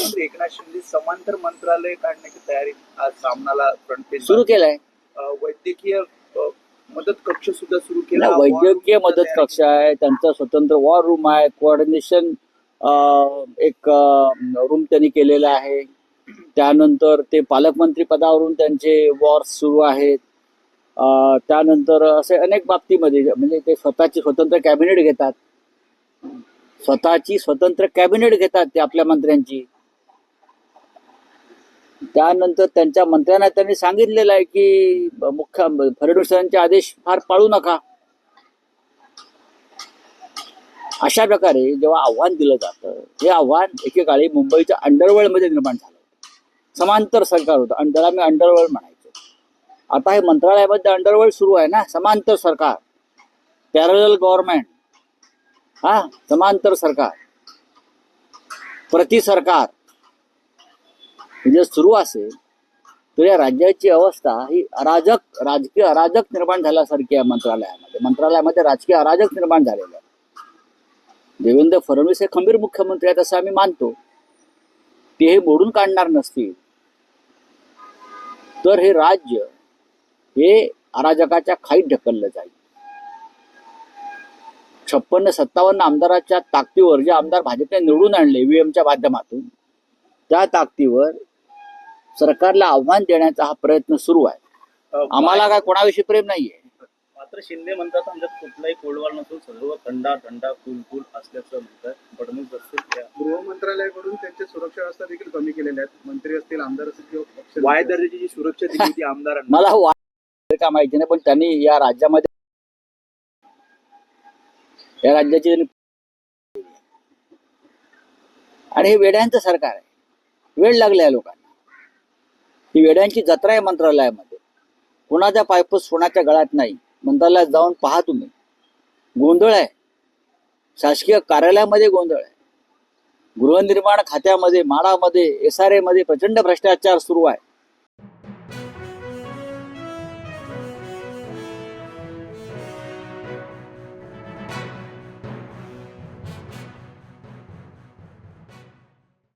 मुख्यमंत्री एकनाथ शिंदे समांतर मंत्रालय काढण्याची तयारी आज सामनाला फ्रंट पेज सुरू केलाय. वैद्यकीय मदत कक्ष सुद्धा सुरू केला. वैद्यकीय मदत कक्ष आहे त्यांचा स्वतंत्र वॉर रूम आहे कोऑर्डिनेशन एक रूम त्यांनी केलेला आहे. त्यानंतर ते पालकमंत्री पदावरून त्यांचे वॉर्स सुरू आहेत. त्यानंतर असे अनेक बाबतीमध्ये म्हणजे ते स्वतःची स्वतंत्र कॅबिनेट घेतात. स्वतःची स्वतंत्र कॅबिनेट घेतात ते आपल्या मंत्र्यांची. त्यानंतर त्यांच्या मंत्र्यांना त्यांनी सांगितलेलं आहे की मुख्य फडणवीसांचे आदेश फार पाळू नका. अशा प्रकारे जेव्हा आव्हान दिलं जातं हे आव्हान एकेकाळी मुंबईच्या अंडरवर्ल्डमध्ये निर्माण झालं समांतर सरकार होतं. आणि त्याला मी अंडरवर्ल्ड म्हणायचो. आता हे मंत्रालयामध्ये अंडरवर्ल्ड सुरू आहे ना? समांतर सरकार. Parallel government. हा? समांतर सरकार. प्रति सरकार. जर सुरू असेल तर या राज्याची अवस्था ही अराजक राजकीय अराजक निर्माण झाल्यासारखी आहे मंत्रालयामध्ये. मंत्रालयामध्ये राजकीय अराजक निर्माण झालेलं आहे. देवेंद्र फडणवीस हे खंबीर मुख्यमंत्री आहेत असं आम्ही मानतो. ते हे मोडून काढणार नसतील. तर हे राज्य हे अराजकाच्या खाईत ढकललं जाईल. छप्पन्न सत्तावन्न आमदाराच्या ताकदीवर जे आमदार भाजपने निवडून आणले ईव्हीएमच्या माध्यमातून त्या ताकदीवर सरकारला आव्हान देण्याचा हा प्रयत्न सुरू आहे. आम्हाला काय कोणाविषयी प्रेम नाहीये. मात्र शिंदे म्हणतात आमच्यात कुठलाही कोळवाल नसून सर्व थंडा थंडा कुल कुल असल्याचं म्हणतात. फडणवीस असतील त्या गृह मंत्रालयाकडून त्यांच्या सुरक्षा व्यवस्था देखील कमी केलेल्या आहेत. मंत्री असतील आमदार असतील वाय दर्जाची जी सुरक्षा दिली होती आमदारांना. मला वा- का माहिती नाही पण त्यांनी या राज्यामध्ये या राज्याची आणि हे वेड्यांचं सरकार आहे. वेळ लागला या लोकांना. ही वेड्यांची जत्रा आहे मंत्रालयामध्ये. कोणाचा पायपूस कोणाच्या गळ्यात नाही. मंत्रालयात जाऊन पहा तुम्ही. गोंधळ आहे. शासकीय कार्यालयामध्ये गोंधळ आहे. गृहनिर्माण खात्यामध्ये माडामध्ये एस आरमध्ये प्रचंड भ्रष्टाचार सुरू आहे.